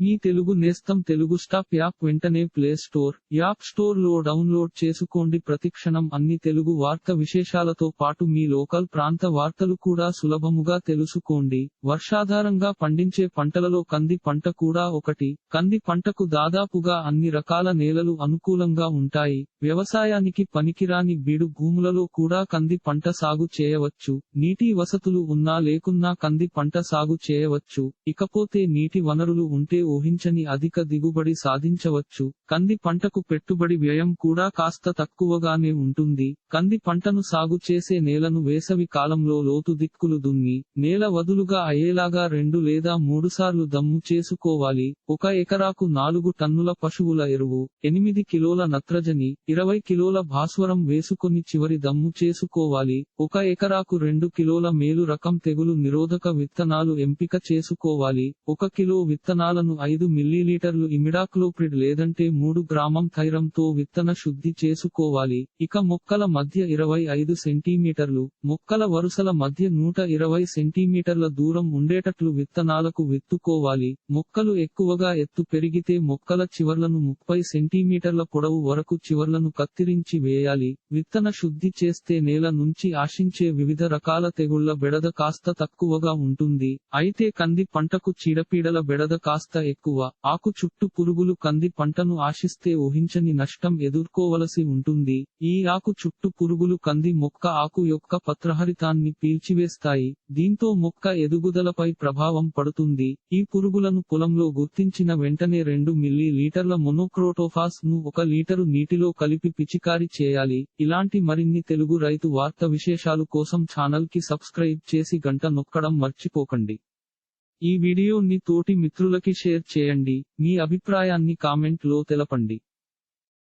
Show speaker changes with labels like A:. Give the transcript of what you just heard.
A: మీ తెలుగు నేస్తం Telugu stop app వెంటనే play store app స్టోర్లో డౌన్లోడ్ చేసుకోండి. ప్రతిక్షణం అన్ని తెలుగు వార్త విశేషాలతో పాటు మీ లోకల్ ప్రాంత వార్తలు కూడా సులభముగా తెలుసుకోండి. వర్షాధారంగా పండించే పంటలలో కంది పంట కూడా ఒకటి. కంది పంటకు దాదాపుగా అన్ని రకాల నేలలు అనుకూలంగా ఉంటాయి. వ్యవసాయానికి పనికిరాని బీడు భూములలో కూడా కంది పంట సాగు చేయవచ్చు నీటి వసతులు ఉన్నా లేకున్నా కంది పంట సాగు చేయవచ్చు ఇకపోతే నీటి వనరులు ఉంటే ఊహించని అధిక దిగుబడి సాధించవచ్చు. కంది పంటకు పెట్టుబడి వ్యయం కూడా కాస్త తక్కువగానే ఉంటుంది. కంది పంటను సాగు చేసే నేలను వేసవి కాలంలో లోతు దిక్కులు దున్ని నేల వదులుగా అయ్యేలాగా రెండు లేదా మూడుసార్లు దమ్ము చేసుకోవాలి. ఒక ఎకరాకు నాలుగు టన్నుల పశువుల ఎరువు ఎనిమిది కిలోల నత్రజని ఇరవై కిలోల భాస్వరం వేసుకొని చివరి దమ్ము చేసుకోవాలి. ఒక ఎకరాకు రెండు కిలోల మేలు రకం తెగులు నిరోధక విత్తనాలు ఎంపిక చేసుకోవాలి. ఒక కిలో విత్తనాలను ఐదు మిల్లీలీటర్లు ఇమిడాక్లోప్రిడ్ లేదంటే మూడు గ్రామం థైరంతో విత్తన శుద్ధి చేసుకోవాలి. ఇక మొక్కల మధ్య ఇరవై ఐదు సెంటీమీటర్లు మొక్కల వరుసల మధ్య నూట ఇరవై సెంటీమీటర్ల దూరం ఉండేటట్లు విత్తనాలకు విత్తుకోవాలి. మొక్కలు ఎక్కువగా ఎత్తు పెరిగితే మొక్కల చివర్లను ముప్పై సెంటీమీటర్ల పొడవు వరకు చివర్లను కత్తిరించి వేయాలి. విత్తన శుద్ధి చేస్తే నేల నుంచి ఆశించే వివిధ రకాల తెగుళ్ళ బెడద కాస్త తక్కువగా ఉంటుంది. అయితే కంది పంటకు చీడపీడల బెడద కాస్త ఎక్కువ. ఆకు చుట్టూ పురుగులు కంది పంటను ఆశిస్తే ఊహించని నష్టం ఎదుర్కోవలసి ఉంటుంది. ఈ ఆకు చుట్టూ పురుగులు కంది మొక్క ఆకు యొక్క పత్రహరితాన్ని పీల్చివేస్తాయి. దీంతో మొక్క ఎదుగుదలపై ప్రభావం పడుతుంది. ఈ పురుగులను పొలంలో గుర్తించిన వెంటనే రెండు మిల్లీ లీటర్ల మొనోక్రోటోఫాస్ను ఒక లీటరు నీటిలో కలిపి పిచికారి చేయాలి. ఇలాంటి మరిన్ని తెలుగు రైతు వార్త విశేషాలు కోసం ఛానల్కి సబ్స్క్రైబ్ చేసి గంట నొక్కడం మర్చిపోకండి. ఈ వీడియోని తోటి మిత్రులకి షేర్ చేయండి. మీ అభిప్రాయాన్ని కామెంట్లో తెలపండి.